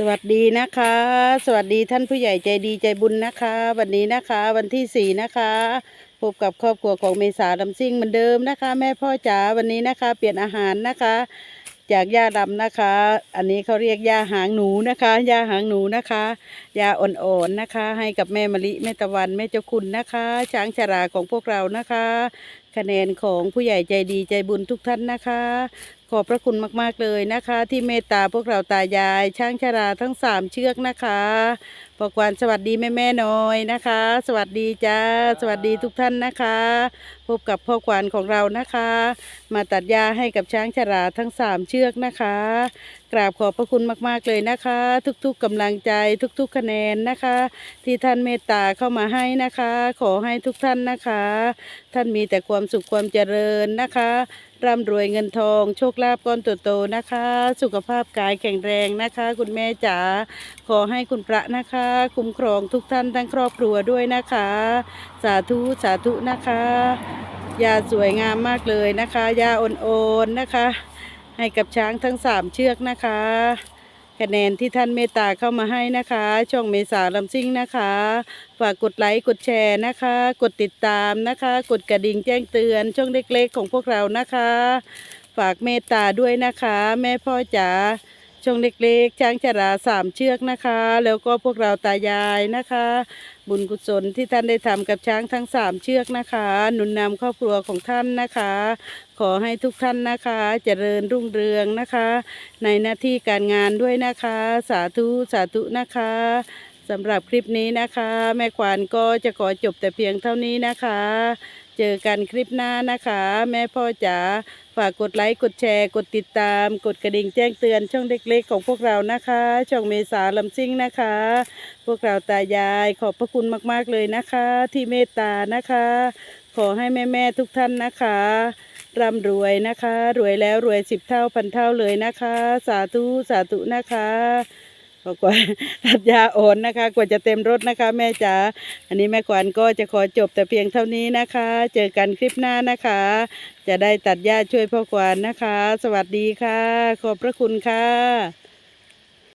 สวัสดีนะคะ สวัสดีท่านผู้ใหญ่ใจดีใจบุญนะคะ วันนี้นะคะวันที่สี่นะคะพบกับครอบครัวของเมษาลำซิ่งเหมือนเดิมนะคะ แม่พ่อจ๋าวันนี้นะคะ เปลี่ยนอาหารนะคะ จากหญ้าดำนะคะ อันนี้เขาเรียกหญ้าหางหนูนะคะหญ้าหางหนูนะคะหญ้าอ่อนๆนะคะ ให้กับแม่มะลิแม่ตะวันแม่เจ้าคุณนะคะ ช้างชราของพวกเรานะคะ คะแนนของผู้ใหญ่ใจดีใจบุญทุกท่านนะคะ ขอบพระคุณมาก ๆ เลยนะคะ ที่เมตตาพวกเราตายาย ช่างชราทั้งสามเชือกนะคะปอกวานสวัสดีแม่แม่น้อยนะคะ สวัสดีจ้าสวัสดีทุกท่านนะคะ พบกับพ่อควานของเรานะคะ มาตัดหญ้าให้กับช้างชราทั้งสามเชือกนะคะกราบขอบพระคุณมากๆเลยนะคะ ทุกๆกำลังใจทุกๆคะแนนนะคะ ที่ท่านเมตตาเข้ามาให้นะคะ ขอให้ทุกท่านนะคะ ท่านมีแต่ความสุขความเจริญนะคะร่ำรวยเงินทองโชคลาภก้อนโตๆนะคะ สุขภาพกายแข็งแรงนะคะ คุณแม่จ๋าขอให้คุณพระนะคะ คุ้มครองทุกท่านทั้งครอบครัวด้วยนะคะ สาธุสาธุนะคะยาสวยงามมากเลยนะคะยาอ่อนๆนะคะ ให้กับช้างทั้งสามเชือกนะคะคะแนนที่ท่านเมตตาเข้ามาให้นะคะ ช่องเมษาลำซิ่งนะคะ ฝากกดไลค์กดแชร์นะคะ กดติดตามนะคะ กดกระดิ่งแจ้งเตือน ช่องเล็กๆของพวกเรานะคะ ฝากเมตตาด้วยนะคะ แม่พ่อจ๋า ช่องเล็กๆช้างชราสามเชือกนะคะ แล้วก็พวกเราตายายนะคะ บุญกุศลที่ท่านได้ทำกับช้างทั้งสามเชือกนะคะ หนุนนำครอบครัวของท่านนะคะ ขอให้ทุกท่านนะคะเจริญรุ่งเรืองนะคะ ในหน้าที่การงานด้วยนะคะ สาธุสาธุนะคะสำหรับคลิปนี้นะคะ แม่ควานก็จะขอจบแต่เพียงเท่านี้นะคะ เจอกันคลิปหน้านะคะ แม่พ่อจ๋าฝากกดไลค์ กดแชร์ กดติดตาม กดกระดิ่งแจ้งเตือนช่องเล็กๆ ของพวกเรานะคะ ช่องเมษาลำซิ่งนะคะ พวกเราตายายขอบพระคุณมากๆเลยนะคะ ที่เมตตานะคะ ขอให้แม่ๆทุกท่านนะคะร่ำรวยนะคะ รวยแล้วรวยสิบเท่าพันเท่าเลยนะคะ สาธุสาธุนะคะ กว่าตัดยาอ่อนนะคะ กว่าจะเต็มรถนะคะ แม่จ๋าอันนี้แม่ขวัญก็จะขอจบแต่เพียงเท่านี้นะคะ เจอกันคลิปหน้านะคะ จะได้ตัดหญ้าช่วยพ่อขวัญนะคะ สวัสดีค่ะ ขอบพระคุณค่ะ